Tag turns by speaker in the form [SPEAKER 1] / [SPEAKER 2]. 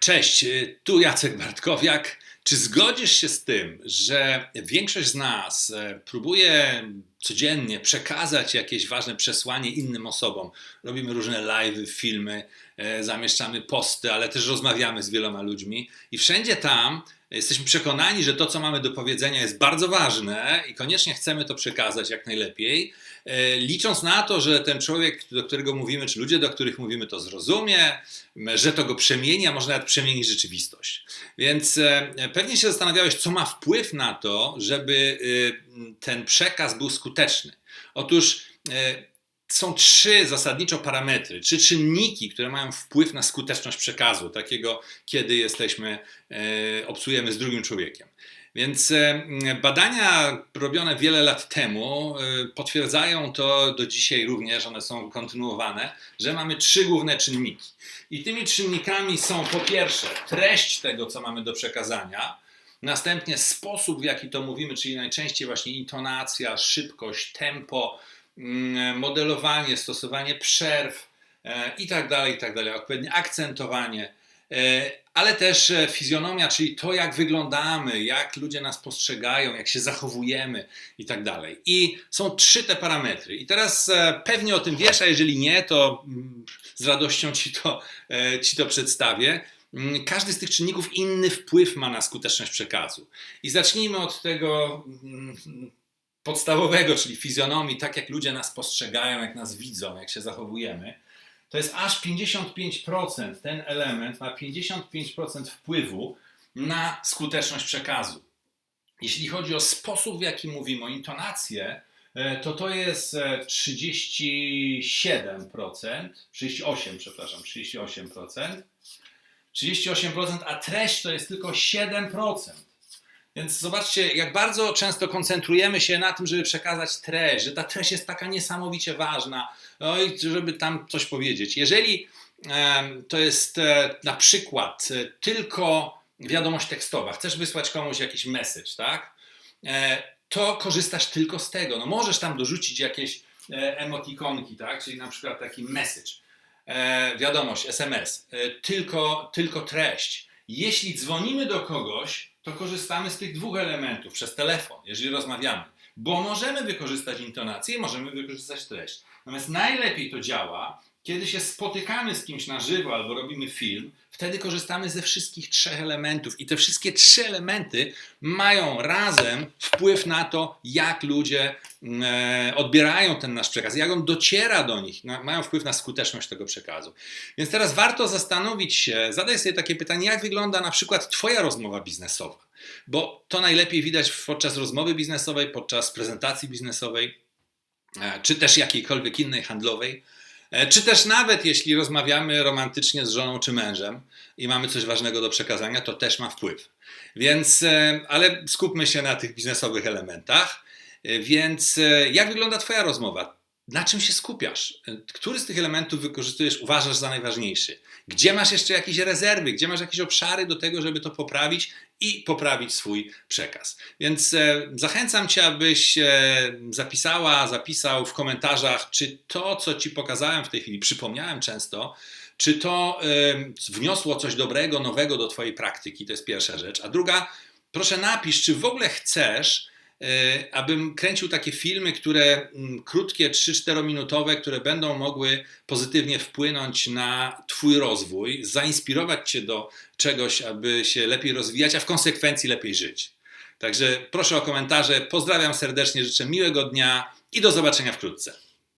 [SPEAKER 1] Cześć, tu Jacek Bartkowiak. Czy zgodzisz się z tym, że większość z nas e, próbuje codziennie przekazać jakieś ważne przesłanie innym osobom? Robimy różne live, filmy, e, zamieszczamy posty, ale też rozmawiamy z wieloma ludźmi i wszędzie tam jesteśmy przekonani, że to, co mamy do powiedzenia, jest bardzo ważne i koniecznie chcemy to przekazać jak najlepiej, e, licząc na to, że ten człowiek, do którego mówimy, czy ludzie, do których mówimy, to zrozumie, że to go przemieni, a może nawet przemieni rzeczywistość. Więc pewnie się zastanawiałeś, co ma wpływ na to, żeby e, ten przekaz był skuteczny. Otóż są trzy zasadniczo parametry, trzy czynniki, które mają wpływ na skuteczność przekazu, takiego, kiedy jesteśmy, e, obsujemy z drugim człowiekiem. Więc e, badania robione wiele lat temu e, potwierdzają to do dzisiaj również, one są kontynuowane, że mamy trzy główne czynniki. I tymi czynnikami są po pierwsze treść tego, co mamy do przekazania, następnie sposób, w jaki to mówimy, czyli najczęściej właśnie intonacja, szybkość, tempo, modelowanie, stosowanie przerw e, i tak dalej, i tak dalej, odpowiednie akcentowanie, ale też e, fizjonomia, czyli to, jak wyglądamy, jak ludzie nas postrzegają, jak się zachowujemy i tak dalej. I są trzy te parametry. I teraz pewnie o tym wiesz, a jeżeli nie, to mm, z radością ci to, ci to przedstawię. Mm, każdy z tych czynników inny wpływ ma na skuteczność przekazu. I zacznijmy od tego podstawowego, czyli fizjonomii, tak jak ludzie nas postrzegają, jak nas widzą, jak się zachowujemy, to jest aż 55%. Ten element ma 55% wpływu na skuteczność przekazu. Jeśli chodzi o sposób, w jaki mówimy, o intonację, e, to to jest 37%, 38, przepraszam, 38%, 38%, a treść to jest tylko 7%. Więc zobaczcie, jak bardzo często koncentrujemy się na tym, żeby przekazać treść, że ta treść jest taka niesamowicie ważna, oj, żeby tam coś powiedzieć. Jeżeli to jest e, na przykład e, tylko wiadomość tekstowa, chcesz wysłać komuś jakiś message, tak? E, to korzystasz tylko z tego. No możesz tam dorzucić jakieś emotikonki, tak? Czyli na przykład taki message, wiadomość, SMS, tylko, tylko treść. Jeśli dzwonimy do kogoś, to korzystamy z tych dwóch elementów przez telefon, jeżeli rozmawiamy, bo możemy wykorzystać intonację, możemy wykorzystać treść. Natomiast najlepiej to działa, kiedy się spotykamy z kimś na żywo albo robimy film, wtedy korzystamy ze wszystkich trzech elementów i te wszystkie trzy elementy mają razem wpływ na to, jak ludzie mm, e, odbierają ten nasz przekaz, jak on dociera do nich, mają wpływ na skuteczność tego przekazu. Więc teraz warto zastanowić się, zadaj sobie takie pytanie, jak wygląda na przykład Twoja rozmowa biznesowa, bo to najlepiej widać podczas rozmowy biznesowej, podczas prezentacji biznesowej, e, czy też jakiejkolwiek innej handlowej E, czy też nawet jeśli rozmawiamy romantycznie z żoną czy mężem i mamy coś ważnego do przekazania, to też ma wpływ. Więc, e, ale skupmy się na tych biznesowych elementach. Więc jak wygląda Twoja rozmowa? Na czym się skupiasz? Który z tych elementów wykorzystujesz, uważasz za najważniejszy? Gdzie masz jeszcze jakieś rezerwy? Gdzie masz jakieś obszary do tego, żeby to poprawić i poprawić swój przekaz? Więc e, zachęcam Cię, abyś e, zapisała, zapisał w komentarzach, czy to, co Ci pokazałem w tej chwili, przypomniałem często, czy to e, wniosło coś dobrego, nowego do Twojej praktyki? To jest pierwsza rzecz. A druga, proszę napisz, czy w ogóle chcesz E, abym kręcił takie filmy, które mm, krótkie, 3-4 minutowe, które będą mogły pozytywnie wpłynąć na Twój rozwój, zainspirować Cię do czegoś, aby się lepiej rozwijać, a w konsekwencji lepiej żyć. Także proszę o komentarze. Pozdrawiam serdecznie, życzę miłego dnia i do zobaczenia wkrótce.